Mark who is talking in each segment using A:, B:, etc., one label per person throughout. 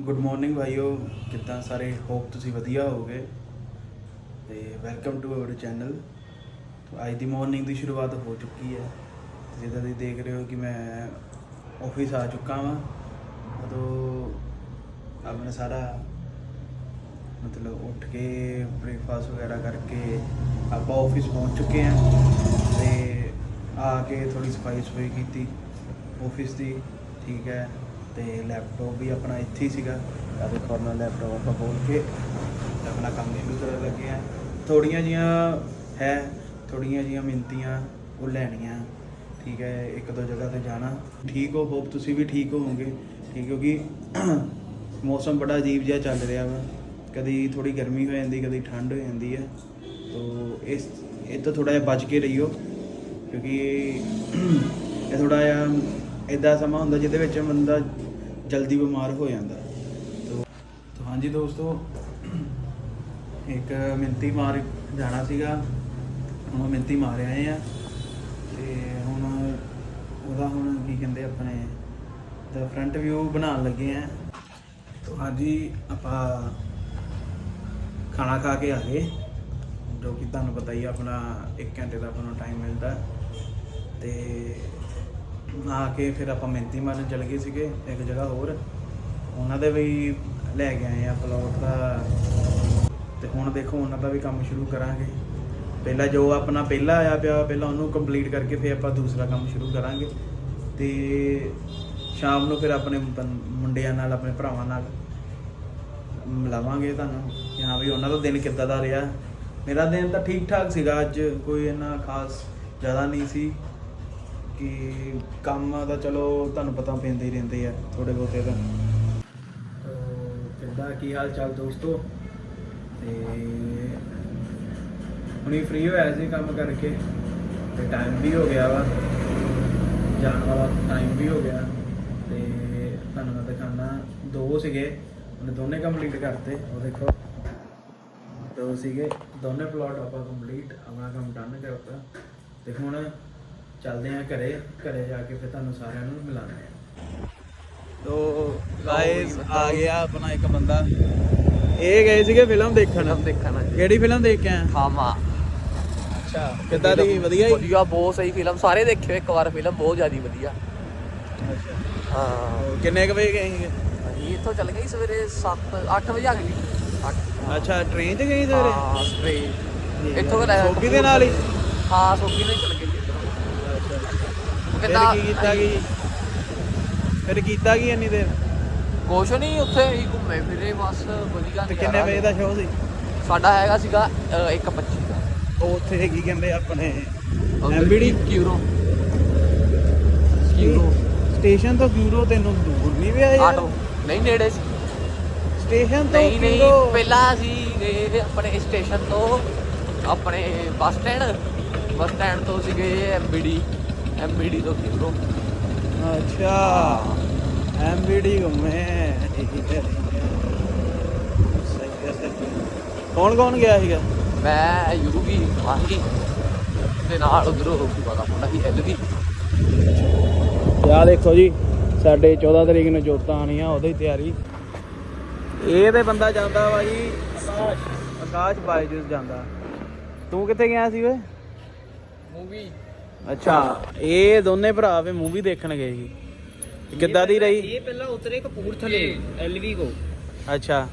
A: Good morning ਭਾਈਓ, ਕਿੱਦਾਂ ਸਾਰੇ? Hop ਤੁਸੀਂ ਵਧੀਆ ਹੋਵੋਗੇ। ਤੇ ਵੈਲਕਮ ਟੂ ਆਵਰ ਚੈਨਲ ਅੱਜ ਦੀ ਮਾਰਨਿੰਗ ਦੀ ਸ਼ੁਰੂਆਤ ਹੋ ਚੁੱਕੀ ਹੈ। ਤੇ ਜਿੱਦਾਂ ਤੁਸੀਂ ਦੇਖ ਰਹੇ ਹੋ ਕਿ ਮੈਂ ਆਫਿਸ ਆ ਚੁੱਕਾ ਹਾਂ ਉਦੋਂ ਆਪਣਾ ਸਾਰਾ ਮਤਲਬ ਉੱਠ ਕੇ ਬ੍ਰੇਕਫਾਸਟ ਵਗੈਰਾ ਕਰਕੇ ਆਪਾਂ ਆਫਿਸ ਪਹੁੰਚ ਚੁੱਕੇ ਹਾਂ। ਤੇ ਆ ਕੇ ਥੋੜੀ ਸਫ਼ਾਈ ਸਫ਼ਾਈ ਕੀਤੀ। ਆਫਿਸ ਦੀ, ਠੀਕ ਹੈ। ਤੇ ਲੈਪਟਾਪ ਵੀ ਆਪਣਾ ਇੱਥੇ ਹੀ ਸੀਗਾ। ਆ ਦੇਖੋ ਆਪਣਾ ਲੈਪਟਾਪ ਆਪਾਂ ਖੋਲ ਕੇ ਤੇ ਆਪਣਾ ਕੰਮ ਸ਼ੁਰੂ ਕਰਨ ਲੱਗੇ ਆ ਥੋੜੀਆਂ ਜੀਆਂ ਹੈ ਥੋੜੀਆਂ ਜੀਆਂ ਮਿੰਤੀਆਂ ਉਹ ਲੈਣੀਆਂ। ਠੀਕ ਹੈ, ਇੱਕ ਦੋ ਜਗ੍ਹਾ ਤੇ ਜਾਣਾ। ਠੀਕ ਹੋ ਹੋਪ ਤੁਸੀਂ ਵੀ ਠੀਕ ਹੋਵੋਗੇ। ਠੀਕ, ਕਿਉਂਕਿ ਮੌਸਮ ਬੜਾ ਅਜੀਬ ਜਿਹਾ ਚੱਲ ਰਿਹਾ ਵਾ। ਕਦੀ ਥੋੜੀ ਗਰਮੀ ਹੋ ਜਾਂਦੀ, ਕਦੀ ਠੰਡ ਹੋ ਜਾਂਦੀ ਹੈ। ਤੋ ਇਸ, ਇਹ ਤੋਂ ਥੋੜਾ ਜਿਹਾ ਬਚ ਕੇ ਰਹੀਓ। ਕਿਉਂਕਿ ਇਹ ਥੋੜਾ ਜਿਹਾ, ਇਦਾਂ ਸਮਾਂ ਹੁੰਦਾ ਜਿਹਦੇ ਵਿੱਚ ਬੰਦਾ ਜਲਦੀ ਬਿਮਾਰ ਹੋ ਜਾਂਦਾ। ਤੋ ਹਾਂਜੀ ਦੋਸਤੋ, ਇੱਕ ਮਿੰਤੀ ਮਾਰ ਜਾਣਾ ਸੀਗਾ। ਹੁਣ ਉਹ ਮਿੰਤੀ ਮਾਰ ਆਏ ਆ। ਤੇ ਹੁਣ ਉਹਦਾ ਹੁਣ ਕੀ ਕਹਿੰਦੇ ਆਪਣੇ ਦਾ ਫਰੰਟ ਵਿਊ ਬਣਾਉਣ ਲੱਗੇ ਆ। ਤੋ ਹਾਂਜੀ, ਆਪਾਂ ਖਾਣਾ ਖਾ ਕੇ ਆ ਗਏ। ਜੋ ਕਿ ਤੁਹਾਨੂੰ ਪਤਾ ਹੀ ਆ, ਆਪਣਾ 1 ਘੰਟੇ ਦਾ ਆਪਾਂ ਨੂੰ ਟਾਈਮ ਮਿਲਦਾ। ਤੇ ਆ ਕੇ ਫਿਰ ਆਪਾਂ ਮਿਹਨਤੀ ਮਾਰਨ ਚਲ ਗਏ ਸੀਗੇ, ਇੱਕ ਜਗ੍ਹਾ ਹੋਰ। ਉਹਨਾਂ ਦੇ ਵੀ ਲੈ ਕੇ ਆਏ ਆ ਪਲਾਟ ਦਾ। ਤੇ ਹੁਣ ਦੇਖੋ, ਉਹਨਾਂ ਦਾ ਵੀ ਕੰਮ ਸ਼ੁਰੂ ਕਰਾਂਗੇ। ਪਹਿਲਾਂ ਜੋ ਆਪਣਾ ਪਹਿਲਾ ਆਇਆ ਪਿਆ, ਪਹਿਲਾਂ ਉਹਨੂੰ ਕੰਪਲੀਟ ਕਰਕੇ ਫਿਰ ਆਪਾਂ ਦੂਸਰਾ ਕੰਮ ਸ਼ੁਰੂ ਕਰਾਂਗੇ। ਤੇ ਸ਼ਾਮ ਨੂੰ ਫਿਰ ਆਪਣੇ ਮੁੰਡਿਆਂ ਨਾਲ, ਆਪਣੇ ਭਰਾਵਾਂ ਨਾਲ ਮਿਲਾਵਾਂਗੇ ਤੁਹਾਨੂੰ। ਕਿ ਹਾਂ ਵੀ ਉਹਨਾਂ ਦਾ ਦਿਨ ਕਿੱਦਾਂ ਦਾ ਰਿਹਾ। ਮੇਰਾ ਦਿਨ ਤਾਂ ਠੀਕ ਠਾਕ ਸੀਗਾ ਅੱਜ, ਕੋਈ ਇੰਨਾ ਖਾਸ ਜ਼ਿਆਦਾ ਨਹੀਂ ਸੀ। ਕਿ ਕੰਮ ਤਾਂ ਚਲੋ ਤੁਹਾਨੂੰ ਪਤਾ ਪੈਂਦੇ ਹੀ ਰਹਿੰਦੇ ਆ ਥੋੜੇ ਬਹੁਤੇ ਤਾਂ। ਕਿੱਦਾਂ, ਕੀ ਹਾਲ ਚਾਲ ਦੋਸਤੋ? ਤੇ ਹੁਣੀ ਫ੍ਰੀ ਹੋਇਆ ਸੀ ਕੰਮ ਕਰਕੇ, ਤੇ ਟਾਈਮ ਵੀ ਹੋ ਗਿਆ ਵਾ। ਜਾਣ ਵਾਲਾ ਟਾਈਮ ਵੀ ਹੋ ਗਿਆ। ਤੇ ਤੁਹਾਨੂੰ ਮੈਂ ਦਿਖਾਣਾ ਦੋ ਸੀਗੇ, ਉਹਨੇ ਦੋਨੇ ਕੰਪਲੀਟ ਕਰਤੇ, ਉਹ ਦੇਖੋ। ਦੋ ਸੀਗੇ, ਦੋਨੇ ਪਲਾਟ ਆਪਾਂ ਕੰਪਲੀਟ ਆਪਣਾ ਕੰਮ ਡਨ ਕਰਤਾ। ਤੇ ਹੁਣ ਚੱਲਦੇ ਆ ਘਰੇ ਘਰੇ ਜਾ ਕੇ ਫਿਰ ਤੁਹਾਨੂੰ ਸਾਰਿਆਂ ਨੂੰ ਮਿਲਾਉਂਦੇ ਆ। ਤੋ ਗਾਇਸ ਆ ਗਿਆ ਆਪਣਾ ਇੱਕ ਬੰਦਾ। ਇਹ ਗਏ ਸੀਗੇ ਫਿਲਮ ਦੇਖਣ?
B: ਫਿਲਮ ਦੇਖਣ
A: ਕਿਹੜੀ ਫਿਲਮ ਦੇਖ ਕੇ ਆਇਆ
B: ਖਾਮਾ
A: ਅੱਛਾ ਕਿੱਦਾਂ ਦੀ? ਵਧੀਆ ਹੀ
B: ਵਧੀਆ ਬਹੁਤ ਸਹੀ ਫਿਲਮ। ਸਾਰੇ ਦੇਖਿਓ ਇੱਕ ਵਾਰ ਫਿਲਮ ਬਹੁਤ ਜ਼ਿਆਦਾ ਵਧੀਆ। ਹਾਂ।
A: ਕਿੰਨੇ ਕੁ ਵਜੇ ਗਏ ਸੀਗੇ?
B: ਅਸੀਂ ਇੱਥੋਂ ਚੱਲ ਗਏ ਸੀ ਸਵੇਰੇ 7 8 ਵਜੇ ਆ ਗਏ। ਸੀ ਅੱਠ।
A: ਅੱਛਾ ਟ੍ਰੇਨ 'ਚ ਗਏ ਸਵੇਰੇ?
B: ਹਾਂ ਸਟ੍ਰੇਟ ਇੱਥੋਂ ਕਰ
A: ਸੋਗੀ ਦੇ ਨਾਲ ਹੀ?
B: ਹਾਂ ਸੋਗੀ ਨਾਲ ਹੀ ਚੱਲ
A: ਕੀ ਕੀਤਾ ਕੀ? ਫਿਰ ਕੀਤਾ ਕੀ ਇੰਨੀ ਦੇਰ?
B: ਕੁਛ ਨਹੀਂ ਉੱਥੇ ਹੀ ਘੁੰਮੇ ਫਿਰੇ ਬਸ ਵਧੀਆ
A: ਤੇ ਕਿੰਨੇ ਵਜੇ ਦਾ ਸ਼ੋਅ ਸੀ?
B: ਸਾਡਾ ਹੈਗਾ ਸੀਗਾ 1:25 ਦਾ।
A: ਉਹ ਉੱਥੇ ਕੀ ਕਹਿੰਦੇ ਆਪਣੇ ਐਮਬੀਡੀ
B: ਕਿਊਰੋ ਕਿਊਰੋ
A: ਸਟੇਸ਼ਨ ਤੋਂ ਕਿਊਰੋ ਤੈਨੂੰ ਦੂਰ ਨਹੀਂ ਪਿਆ ਯਾਰ
B: ਆਟੋ। ਨਹੀਂ ਨੇੜੇ ਸੀ।
A: ਸਟੇਸ਼ਨ ਤੋਂ
B: ਨਹੀਂ ਨਹੀਂ ਪਹਿਲਾਂ ਅਸੀਂ ਗਏ ਆਪਣੇ ਸਟੇਸ਼ਨ ਤੋਂ ਆਪਣੇ ਬੱਸ ਸਟੈਂਡ। ਬੱਸ ਸਟੈਂਡ ਤੋਂ ਅਸੀਂ ਗਏ ਐਮਬੀਡੀ ਐਮਬੀਡੀ ਤੋਂ ਕਿਰੋ?
A: ਅੱਛਾ ਐਮਬੀਡੀ ਘੁੰਮੇ ਠੀਕ ਹੈ ਸਹੀ ਹੈ ਸਹੀ ਕੌਣ ਕੌਣ ਗਿਆ ਸੀਗਾ?
B: ਮੈਂ ਯੂਗੀ ਮਾਹੀ ਦੇ ਨਾਲ ਉਧਰੋਂ ਪਤਾ ਮੁੰਡਾ ਵੀ
A: ਤੇ ਆ ਦੇਖੋ ਜੀ ਸਾਡੇ 14 ਤਰੀਕ ਨੂੰ ਜੋਤਾਂ ਆਣੀਆਂ ਉਹਦੀ ਤਿਆਰੀ। ਇਹ ਤੇ ਬੰਦਾ ਜਾਂਦਾ ਵਾ ਜੀ ਆਕਾਸ਼ ਬਾਈਜੂਸ ਜਾਂਦਾ। ਤੂੰ ਕਿੱਥੇ ਗਿਆ ਸੀ ਓਏ?
B: ਮੂਵੀ
A: ਅੱਛਾ ਇਹ ਦੋਨੇ ਭਰਾ ਵੇ ਮੂਵੀ ਦੇਖਣ ਗਏ ਸੀ। ਕਿੱਦਾਂ ਦੀ ਰਹੀ?
C: ਇਹ ਪਹਿਲਾਂ ਉਤਰੇ ਕਪੂਰਥਲੇ ਐਲਵੀ ਕੋ।
A: ਅੱਛਾ।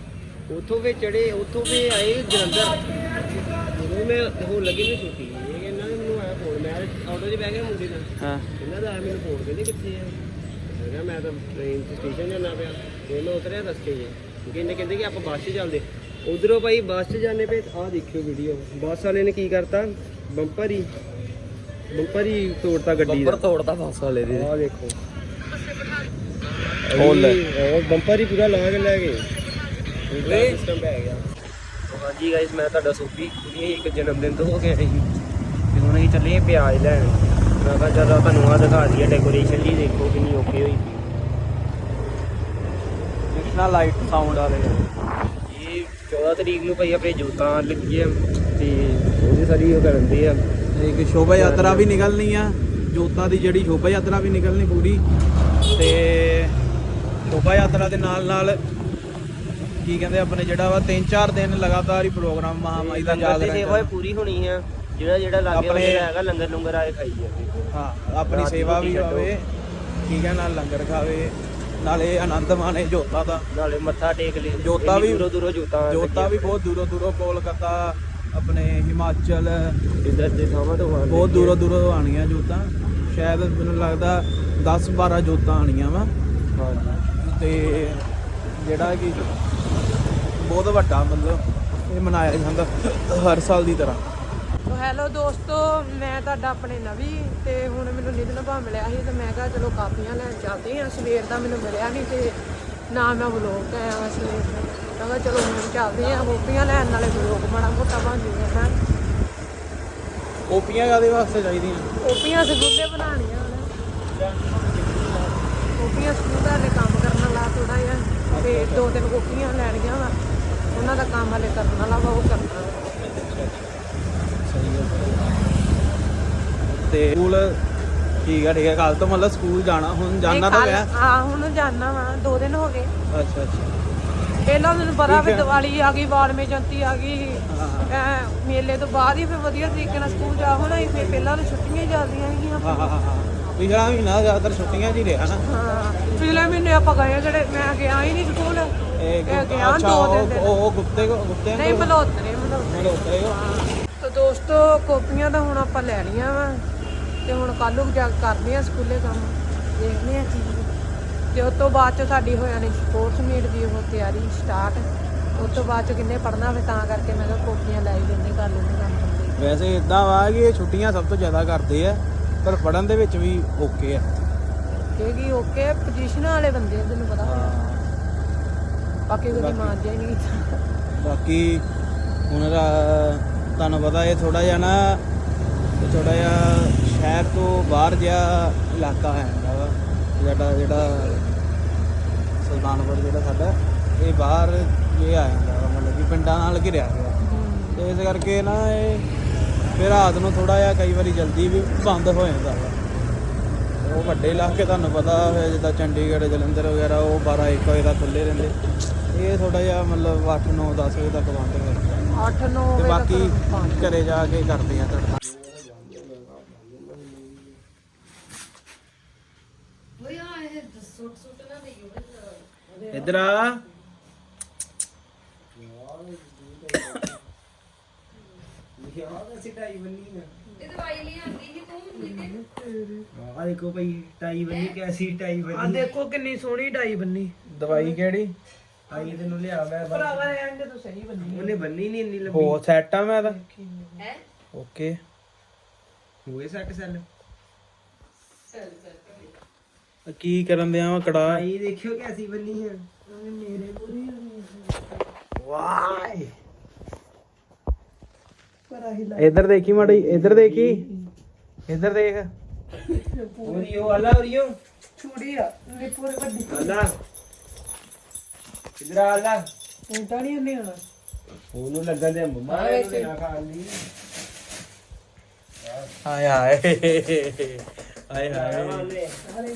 C: ਉਥੋਂ ਵੇ ਚੜੇ ਉਥੋਂ ਵੇ ਆਏ ਜਲੰਧਰ। ਜਦੋਂ ਮੈਂ ਉਹ ਲੱਗੀ ਨਹੀਂ ਛੁੱਟੀ। ਇਹ ਕਹਿੰਦਾ ਵੀ ਮੈਨੂੰ ਆਇਆ ਫੋਨ ਮੈਂ ਆਟੋ 'ਚ ਬਹਿ ਗਿਆ ਮੁੰਡੇ ਨਾਲ।
A: ਹਾਂ।
C: ਇਹਨਾਂ ਦਾ ਆਇਆ ਮੈਨੂੰ ਫੋਨ ਕਹਿੰਦੇ ਕਿੱਥੇ ਆ? ਮੈਂ ਕਿਹਾ ਮੈਂ ਤਾਂ ਟ੍ਰੇਨ ਤੇ ਸਟੇਸ਼ਨ ਜਾਣਾ ਪਿਆ। ਤੇ ਮੈਂ ਉਤਰਿਆ ਰਸਤੇ 'ਚ। ਕਿਉਂਕਿ ਇਹਨੇ ਕਹਿੰਦੇ ਕਿ ਆਪਾਂ ਬੱਸ 'ਚ ਚੱਲਦੇ। ਉਧਰੋਂ ਭਾਈ ਬੱਸ 'ਚ ਜਾਣੇ ਪਏ ਆਹ ਦੇਖਿਓ ਵੀਡੀਓ ਬੱਸ ਵਾਲੇ ਨੇ ਕੀ ਕਰਤਾ? ਬੰਪਰ ਹੀ ਬੰਪਰ ਹੀ ਤੋੜਤਾ ਗੱਡੀ ਦਾ।
B: ਬੱਬਰ ਤੋੜਦਾ ਬੱਸ ਵਾਲੇ ਦੇ।
C: ਆਹ ਦੇਖੋ।
A: ਉਹ ਲੈ।
C: ਉਹ ਬੰਪਰ ਹੀ ਪੂਰਾ ਲਾ ਕੇ ਲੈ ਗਏ। ਸਿਸਟਮ ਪੈ ਗਿਆ। ਹਾਂਜੀ ਗਾਇਸ ਮੈਂ ਤੁਹਾਡਾ ਸੂਫੀ ਇਹ ਇੱਕ ਜਨਮ ਦਿਨ ਤੋਂ ਹੋ ਗਿਆ ਸੀ। ਤੇ ਹੁਣ ਅਸੀਂ ਚੱਲੇ ਪਿਆਜ਼ ਲੈਣ। ਮੈਂ ਕਿਹਾ ਚਲੋ ਤੁਹਾਨੂੰ ਆ ਦਿਖਾ ਦਈਏ ਡੈਕੋਰੇਸ਼ਨ ਜੀ ਦੇਖੋ ਕਿੰਨੀ ਓਕੇ ਹੋਈ
A: ਨੈਸ਼ਨਲ ਲਾਈਟ ਸਾਊਂਡ ਵਾਲੇ
C: ਇਹ 14 ਤਰੀਕ ਨੂੰ ਭਾਈ ਆਪਣੇ ਜੋਤਾਂ ਲੱਗੀਆਂ ਤੇ ਉਹਦੀ ਸਾਰੀ ਉਹ ਕਰਨ ਦੇ ਆ।
A: ਇੱਕ ਸ਼ੋਭਾ ਯਾਤਰਾ ਵੀ ਨਿਕਲਣੀ ਆ ਜੋਤਾਂ ਦੀ ਜਿਹੜੀ ਸ਼ੋਭਾ ਯਾਤਰਾ ਵੀ ਨਿਕਲਣੀ ਪੂਰੀ। ਤੇ ਸ਼ੋਭਾ ਯਾਤਰਾ ਦੇ ਨਾਲ ਨਾਲ ਕੀ ਕਹਿੰਦੇ ਆਪਣੇ ਜਿਹੜਾ ਵਾ 3-4 ਦਿਨ ਲਗਾਤਾਰ ਹੀ ਪ੍ਰੋਗਰਾਮ ਮਹਾਮਾਈ ਦਾ
C: ਲੰਗਰ ਦੀ
A: ਜਾਗਰਣ
C: ਸੇਵਾ ਪੂਰੀ ਹੋਣੀ ਹੈ ਜਿਹੜਾ ਜਿਹੜਾ ਲਾਗੇ
A: ਆਪਣੇ
C: ਹੈਗਾ ਲੰਗਰ ਲੰਗਰ ਆਏ ਖਾਈ ਜਾਂਦੇ।
A: ਹਾਂ ਆਪਣੀ ਸੇਵਾ ਵੀ। ਹੋਵੇ ਠੀਕ ਹੈ ਨਾਲ ਲੰਗਰ ਖਾਵੇ ਨਾਲੇ ਆਨੰਦ ਮਾਣੇ ਜੋਤਾ ਦਾ।
C: ਨਾਲੇ ਮੱਥਾ ਟੇਕ ਲੈ।
A: ਜੋਤਾਂ ਵੀ-
C: ਦੂਰੋਂ ਦੂਰੋਂ ਜੋਤਾਂ
A: ਜੋਤਾ ਵੀ ਬਹੁਤ ਦੂਰੋਂ ਦੂਰੋਂ ਕੋਲਕਾਤਾ ਆਪਣੇ ਹਿਮਾਚਲ
C: ਇਧਰ ਦੇ ਥਾਵਾਂ ਤੋਂ ਆਉਂਦੇ
A: ਬਹੁਤ ਦੂਰੋਂ ਦੂਰੋਂ ਆਣੀਆਂ ਜੋਤਾਂ। ਸ਼ਾਇਦ ਮੈਨੂੰ ਲੱਗਦਾ 10 12 ਜੋਤਾਂ ਆਣੀਆਂ ਵਾ।
C: ਹਾਂਜੀ।
A: ਤੇ ਜਿਹੜਾ ਕਿ ਬਹੁਤ ਵੱਡਾ ਮਤਲਬ ਇਹ ਮਨਾਇਆ ਜਾਂਦਾ ਹਰ ਸਾਲ ਦੀ ਤਰ੍ਹਾਂ।
D: ਸੋ ਹੈਲੋ ਦੋਸਤੋ ਮੈਂ ਤੁਹਾਡਾ ਆਪਣੇ ਨਵੀ ਤੇ ਹੁਣ ਮੈਨੂੰ ਨਿਧਨ ਭਾ ਮਿਲਿਆ ਸੀ ਤੇ ਮੈਂ ਕਿਹਾ ਚਲੋ ਕਾਪੀਆਂ ਲੈਣ ਚੱਲਦੇ ਹਾਂ। ਸਵੇਰ ਦਾ ਮੈਨੂੰ ਮਿਲਿਆ ਨਹੀਂ ਤੇ ਨਾ ਮੈਂ ਵਲੋਗ ਆਇਆ ਵਾ ਸਵੇਰ ਦਾ। ਮੈਂ ਕਿਹਾ ਚਲੋ ਹੁਣ ਚੱਲਦੇ ਹਾਂ ਕਾਪੀਆਂ ਲੈਣ ਨਾਲੇ ਵਲੋਗ ਮਾੜਾ ਮੋਟਾ ਬਣ ਜੂਗਾ ਹੈ
A: ਕੋਪੀਆਂ ਕਾਦੇ ਵਾਸਤੇ ਚਾਹੀਦੀਆਂ?
D: ਕਾਪੀਆਂ ਸਗੁੱਲੇ ਬਣਾਉਣੀਆਂ ਹੁਣ ਕਾਪੀਆਂ ਸਕੂਲ ਦਾ ਹਲੇ ਕੰਮ ਕਰਨ ਵਾਲਾ ਥੋੜਾ ਜਿਹਾ ਤੇ ਦੋ ਤਿੰਨ ਕਾਪੀਆਂ ਲੈਣੀਆਂ ਵਾ। ਉਹਨਾਂ ਦਾ ਕੰਮ ਹਲੇ ਕਰਨ ਵਾਲਾ ਵਾ ਉਹ ਕਰਨਾ ਵਾ।
A: ਤੇ ਸਕੂਲ ਠੀਕ ਹੈ ਠੀਕ ਹੈ ਕੱਲ ਤੋਂ ਮਤਲਬ ਸਕੂਲ ਜਾਣਾ ਹੁਣ ਜਾਣਾ ਤਾਂ
D: ਨਹੀਂ,
A: ਹੈ
D: ਹਾਂ ਹੁਣ ਜਾਣਾ ਵਾ ਦੋ ਦਿਨ ਹੋ ਗਏ।
A: ਅੱਛਾ ਅੱਛਾ।
D: ਪਹਿਲਾਂ ਮੈਨੂੰ ਪਤਾ ਵੀ ਦੀਵਾਲੀ ਆ ਗਈ ਵਾਲਮੀ ਜੰਤੀ ਆ ਗਈ। ਮੇਲੇ ਤੋਂ ਬਾਅਦ ਹੀ ਫਿਰ ਵਧੀਆ ਤਰੀਕੇ ਨਾਲ ਸਕੂਲ ਜਾ ਹੋਣਾ ਸੀ ਫਿਰ ਪਹਿਲਾਂ ਤਾਂ ਛੁੱਟੀਆਂ ਹੀ ਚੱਲਦੀਆਂ ਸੀ
A: ਹਾਂ ਹਾਂ ਹਾਂ ਪਿਛਲਾ ਮਹੀਨਾ ਛੁੱਟੀਆਂ 'ਚ ਰਿਹਾ ਨਾ।
D: ਪਿਛਲੇ ਮਹੀਨੇ ਆਪਾਂ ਗਏ ਜਿਹੜੇ ਮੈਂ ਗਿਆ ਹੀ ਨਹੀਂ ਸਕੂਲ। ਦੋਸਤੋ ਕਾਪੀਆਂ ਤਾਂ ਹੁਣ ਆਪਾਂ ਲੈ ਲਈਆਂ ਵਾ। ਤੇ ਹੁਣ ਕੱਲ ਨੂੰ ਜਾ ਕੇ ਕਰਦੇ ਆ ਸਕੂਲੇ ਕੰਮ। ਦੇਖਦੇ ਆ ਕੀ ਤੇ ਉਸ ਤੋਂ ਬਾਅਦ ਚ ਸਾਡੀ ਹੋ ਜਾਣੀ ਸਪੋਰਟਸ ਮੀਟ ਦੀ ਉਹ ਤਿਆਰੀ ਸਟਾਰਟ ਉਸ ਤੋਂ ਬਾਅਦ ਚ ਕਿੰਨੇ ਪੜਨਾ ਫਿਰ ਤਾਂ ਕਰਕੇ ਮੈਂ ਕਿਹਾ ਕਾਪੀਆਂ ਲੈ ਦਿੰਦੇ ਕਰ ਲੈਂਦੇ ਕੰਮ
A: ਵੈਸੇ ਇਦਾਂ ਵਾ ਕਿ ਇਹ ਛੁੱਟੀਆਂ ਸਭ ਤੋਂ ਜ਼ਿਆਦਾ ਕਰਦੇ ਆ ਪਰ ਪੜਨ ਦੇ ਵਿੱਚ ਵੀ ਓਕੇ ਆ।
D: ਕਿਉਂਕਿ ਓਕੇ ਪੋਜੀਸ਼ਨ ਵਾਲੇ ਬੰਦੇ ਆ, ਤੈਨੂੰ ਪਤਾ। ਬਾਕੀ ਕਦੀ ਮਾਰ ਜਾਈ ਨਹੀਂ
A: ਬਾਕੀ ਹੁਣ ਤੁਹਾਨੂੰ ਪਤਾ ਇਹ ਥੋੜਾ ਜਿਹਾ ਨਾ ਥੋੜਾ ਜਿਹਾ ਸ਼ਹਿਰ ਤੋਂ ਬਾਹਰ ਜਿਹਾ ਇਲਾਕਾ ਹੈ। ਵਾ ਜਿਹੜਾ ਜਿਹੜਾ ਸੁਲਤਾਨਪੁਰ ਜਿਹੜਾ ਸਾਡਾ ਇਹ ਬਾਹਰ ਇਹ ਆ ਜਾਂਦਾ ਵਾ, ਮਤਲਬ ਕਿ ਪਿੰਡਾਂ ਨਾਲ ਘਿਰਿਆ ਗਿਆ ਤੇ ਇਸ ਕਰਕੇ ਨਾ ਇਹ ਫਿਰ ਰਾਤ ਨੂੰ ਥੋੜਾ ਜਿਹਾ ਕਈ ਵਾਰੀ ਜਲਦੀ ਵੀ ਬੰਦ ਹੋ ਜਾਂਦਾ ਵਾ। ਉਹ ਵੱਡੇ ਇਲਾਕੇ ਤੁਹਾਨੂੰ ਪਤਾ ਹੈ ਜਿੱਦਾਂ ਚੰਡੀਗੜ੍ਹ ਜਲੰਧਰ ਵਗੈਰਾ ਉਹ 12 1 ਵਜੇ ਤੱਕ ਖੁੱਲੇ ਰਹਿੰਦੇ। ਇਹ ਥੋੜਾ ਜਿਹਾ ਮਤਲਬ 8 9 10 ਵਜੇ ਤੱਕ ਬੰਦ ਹੋ ਜਾਂਦਾ।
D: 8 9
A: ਤੇ ਬਾਕੀ ਘਰੇ ਜਾ ਕੇ ਕਰਦੇ ਆ ਤੜਕਾ ਇਧਰ ਆ।
C: ਆ ਦੇਖੋ ਭਾਈ ਟਾਈ ਬੰਨੀ ਕੈਸੀ ਟਾਈ
D: ਆ
C: ਬੰਨੀ
D: ਦੇਖੋ ਕਿੰਨੀ ਸੋਹਣੀ ਡਾਈ ਬੰਨੀ।
A: ਦਵਾਈ ਕਿਹੜੀ?
C: ਆਈ ਤੈਨੂੰ ਲਿਆ ਮੈਂ।
D: ਭਰਾਵਾ ਐਂਡ ਤੋਂ ਸਹੀ ਬੰਨੀ
C: ਉਹਨੇ ਬੰਨੀ ਨਹੀਂ ਇੰਨੀ ਲੰਬੀ।
A: ਹੋ ਸੈਟ ਆ ਮੈਂ ਤਾਂ। ਓਕੇ।
C: ਹੋਏ ਸੱਟ ਸੈੱਲ
A: ਕੀ ਕਰਨ ਦਿਆਂ ਵਾ ਕੜਾ?
C: ਆਈ ਦੇਖਿਓ ਕੈਸੀ ਬੰਨੀ ਹੈ
A: ਵਾਏ ਇਧਰ ਦੇਖੀ ਮਾੜੀ ਇਧਰ ਦੇਖੀ? ਇਧਰ ਦੇਖ।
C: ਓਰੀਓ ਆਲਾ ਓਰੀਓ
D: ਛੁੜੀ ਆ ਇਹ ਪੂਰੇ ਵੱਡੀ
C: ਆਲਾ ਇਧਰ ਆਲਾ
D: ਇੰਟਾ ਨਹੀਂ ਹੁੰਦੀ ਹੁਣ
C: ਉਹਨੂੰ ਲੱਗਣ ਦੇ ਮੰਮਾ ਨੇ ਨਾ ਖਾਣ ਲਈ
A: ਹਾਏ। ਹਾਏ। ਹਾਏ।
E: ਉਰੀਓ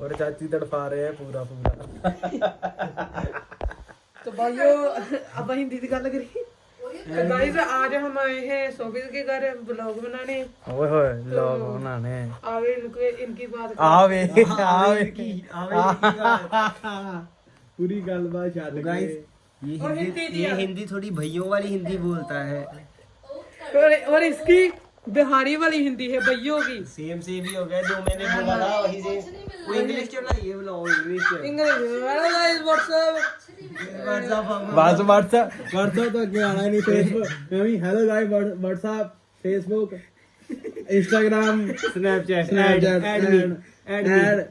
A: और चाची तड़फा रहे हैं पूरा पूरा।
D: तो भाइयों अब हिंदी की गल करी। तो गाइस आज हम आए हैं के घर ब्लॉग बनाने।
A: ओए होए लोग बनाने।
D: आगे इनको इनकी बात
A: आवे आवे
C: की आवे
A: पूरी गलबात छाड़
C: गाइस ये हिंदी
D: हिंदी
C: ये हिंदी थोड़ी भैयों वाली हिंदी बोलता है।
D: और, और इसकी बिहारी वाली हिंदी है भैयो की।
C: सेम सेम ही हो गया जो मैंने बोला था वही से वो इंग्लिश क्यों ना ये बोला English
D: English hello guys WhatsApp
C: WhatsApp
A: बस व्हाट्सएप व्हाट्सएप तो क्या आना नहीं? फेसबुक मैं भी hello guys WhatsApp Facebook Instagram
C: Snapchat
A: Snapchat
C: add add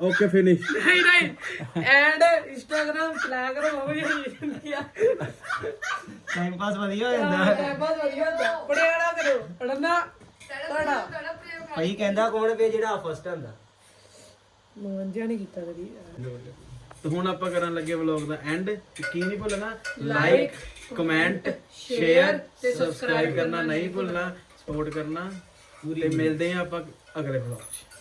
A: okay finish
D: ਨਹੀਂ ਨਹੀਂ ਐਂਡ ਇੰਸਟਾਗ੍ਰਾਮ ਚਲਾਇਆ ਕਰੋ ਉਹ ਵੀ ਹੁੰਦੀ ਆ।
C: ਟਾਈਮ ਪਾਸ ਵਧੀਆ ਹੋ ਜਾਂਦਾ।
D: ਟਾਈਮ ਬਹੁਤ ਵਧੀਆ ਹੁੰਦਾ। ਪੜਿਆ ਨਾ ਕਰੋ ਪੜਨਾ
E: ਪ੍ਰੇਮ
C: ਭਾਈ ਕਹਿੰਦਾ ਕੌਣ ਵੇ ਜਿਹੜਾ ਫਸਟ ਹੁੰਦਾ
D: ਮਨਜਾ ਨਹੀਂ ਕੀਤਾ ਕਦੀ।
A: ਤੇ ਹੁਣ ਆਪਾਂ ਕਰਨ ਲੱਗੇ ਵਲੌਗ ਦਾ ਐਂਡ ਕੀ ਨਹੀਂ ਭੁੱਲਣਾ? ਲਾਈਕ ਕਮੈਂਟ ਸ਼ੇਅਰ ਤੇ ਸਬਸਕ੍ਰਾਈਬ ਕਰਨਾ ਨਹੀਂ ਭੁੱਲਣਾ। ਸਪੋਰਟ ਕਰਨਾ। ਤੇ ਮਿਲਦੇ ਹਾਂ ਆਪਾਂ ਅਗਲੇ ਵਲੌਗ 'ਚ।